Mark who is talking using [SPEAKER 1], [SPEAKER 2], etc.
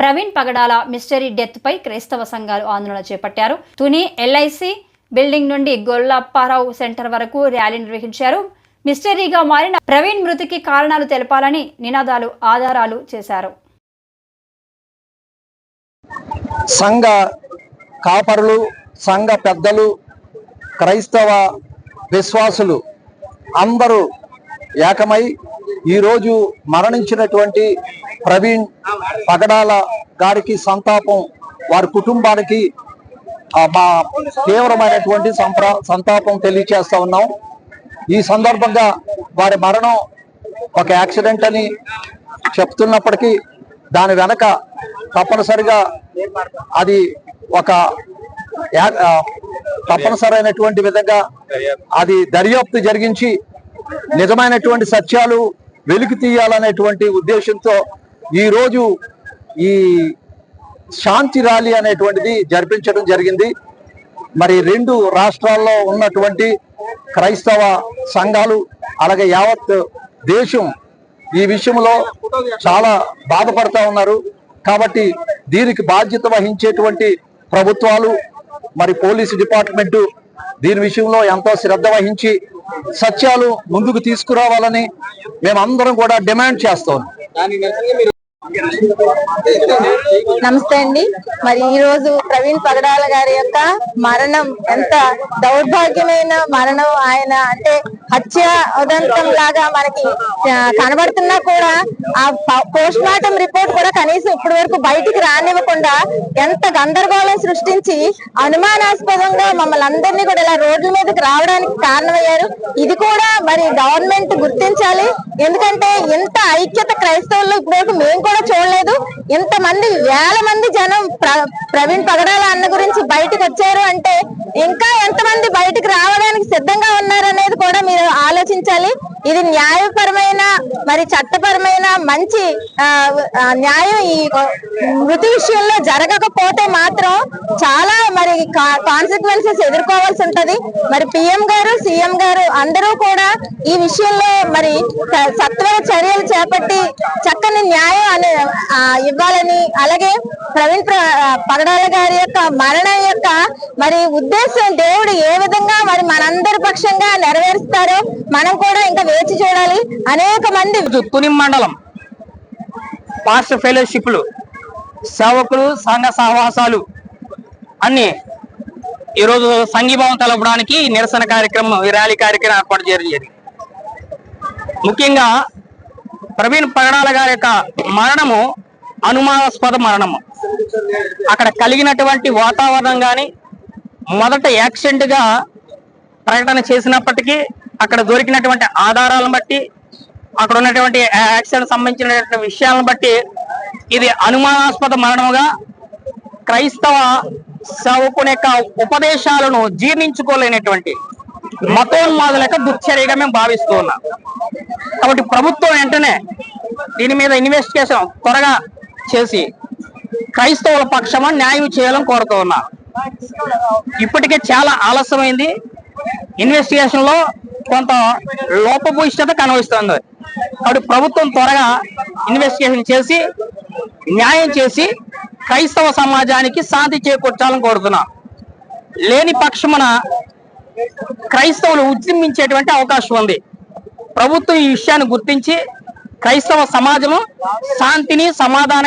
[SPEAKER 1] Praveen Pagadala mystery death పై క్రైస్తవ సంఘాలు ఆందోళన చేపట్టారు. తుని ఎల్ఐసి బిల్డింగ్ నుండి గొల్లప్పారావు సెంటర్ వరకు ర్యాలీ నిర్వహించారు. మిస్టరీగా మారిన ప్రవీణ్ మృతికి కారణాలు తెలపాలని నినాదాలు ఆధారాలు చేశారు.
[SPEAKER 2] సంఘ కాపరులు సంఘ పెద్దలు క్రైస్తవ విశ్వాసులు అందరూ ఏకమై ఈరోజు మరణించినటువంటి ప్రవీణ్ పగడాల గారికి సంతాపం వారి కుటుంబానికి మా తీవ్రమైనటువంటి సంప్ర సంతాపం తెలియచేస్తా ఉన్నాం. ఈ సందర్భంగా వారి మరణం ఒక యాక్సిడెంట్ అని చెప్తున్నప్పటికీ దాని వెనక తప్పనిసరిగా అది ఒక తప్పనిసరైనటువంటి విధంగా అది దర్యాప్తు జరిగించి నిజమైనటువంటి సత్యాలు వెలికి తీయాలనేటువంటి ఉద్దేశంతో ఈరోజు ఈ శాంతి ర్యాలీ అనేటువంటిది జరిపించడం జరిగింది. మరి రెండు రాష్ట్రాల్లో ఉన్నటువంటి క్రైస్తవ సంఘాలు అలాగే యావత్ దేశం ఈ విషయంలో చాలా బాధపడతా ఉన్నారు. కాబట్టి దీనికి బాధ్యత వహించేటువంటి ప్రభుత్వాలు మరి పోలీసు డిపార్ట్మెంటు దీని విషయంలో ఎంతో శ్రద్ధ వహించి సత్యాలు ముందుకు తీసుకురావాలని మేమందరం కూడా డిమాండ్ చేస్తాం.
[SPEAKER 3] నమస్తే అండి. మరి ఈ రోజు ప్రవీణ్ పగడాల గారి యొక్క మరణం ఎంత దౌర్భాగ్యమైన మరణం ఆయన అంటే హత్య ఉదంతం లాగా మనకి కనబడుతున్నా కూడా ఆ పోస్ట్ మార్టం రిపోర్ట్ కూడా కనీసం ఇప్పటి వరకు బయటికి రానివ్వకుండా ఎంత గందరగోళం సృష్టించి అనుమానాస్పదంగా మమ్మల్ని అందరినీ కూడా ఇలా రోడ్ల మీదకి రావడానికి కారణమయ్యారు. ఇది కూడా మరి గవర్నమెంట్ గుర్తించాలి. ఎందుకంటే ఇంత ఐక్యత క్రైస్తవులు ఇప్పటివరకు మేము కూడా చూడలేదు. ఇంత మంది వేల మంది జనం ప్ర- ప్రవీణ్ పగడాల అన్న గురించి బయటకు వచ్చారు అంటే ఇంకా ఎంతమంది బయటకు రావడానికి సిద్ధంగా ఉన్నారు అనేది కూడా మీరు ఆలోచించాలి. ఇది న్యాయపరమైన మరి చట్టపరమైన మంచి న్యాయం ఈ మృతి విషయంలో జరగకపోతే మాత్రం చాలా మరి కాన్సిక్వెన్సెస్ ఎదుర్కోవాల్సి ఉంటది. మరి పిఎం గారు సీఎం గారు అందరూ కూడా ఈ విషయంలో మరి సత్వర చర్యలు చేపట్టి చక్కని న్యాయం ఇవ్వాలని అలాగే ప్రవీణ్ పగడాల గారి యొక్క మరణం యొక్క మరి ఉద్దేశం దేవుడు ఏ విధంగా మరి మనందరి పక్షంగా నెరవేరుస్తారో మనం కూడా ఇంకా వేచి చూడాలి. అనేక మంది
[SPEAKER 4] తుని మండలం పాస్టర్ ఫెలోషిప్లు సేవకులు సంఘ సహవాసాలు అన్ని ఈరోజు సంఘీభావం తెలపడానికి నిరసన కార్యక్రమం ఈ ర్యాలీ కార్యక్రమం ఏర్పాటు చేయడం జరిగింది. ముఖ్యంగా ప్రవీణ్ పగడాల గారి యొక్క మరణము అనుమానాస్పద మరణము అక్కడ కలిగినటువంటి వాతావరణం కానీ మొదట యాక్సిడెంట్గా ప్రకటన చేసినప్పటికీ అక్కడ దొరికినటువంటి ఆధారాలను బట్టి అక్కడ ఉన్నటువంటి యాక్సిడెంట్ సంబంధించినటువంటి విషయాలను బట్టి ఇది అనుమానాస్పద మరణముగా క్రైస్తవ సేవకుని యొక్క ఉపదేశాలను జీర్ణించుకోలేనటువంటి మతోన్మాదుల యొక్క దుశ్చర్యగా మేము భావిస్తూ ఉన్నాం. కాబట్టి ప్రభుత్వం వెంటనే దీని మీద ఇన్వెస్టిగేషన్ త్వరగా చేసి క్రైస్తవుల పక్షమా న్యాయం చేయాలని కోరుతూ ఉన్నా. ఇప్పటికే చాలా ఆలస్యమైంది. ఇన్వెస్టిగేషన్లో కొంత లోపభూయిష్టత కనిపిస్తుంది. కాబట్టి ప్రభుత్వం త్వరగా ఇన్వెస్టిగేషన్ చేసి న్యాయం చేసి క్రైస్తవ సమాజానికి శాంతి చేకూర్చాలని కోరుతున్నా. లేని పక్షమున క్రైస్తవులు ఉద్యమించేటువంటి అవకాశం ఉంది. ప్రభుత్వం ఈ విషయాన్ని గుర్తించి క్రైస్తవ సమాజం శాంతిని సమాధానాన్ని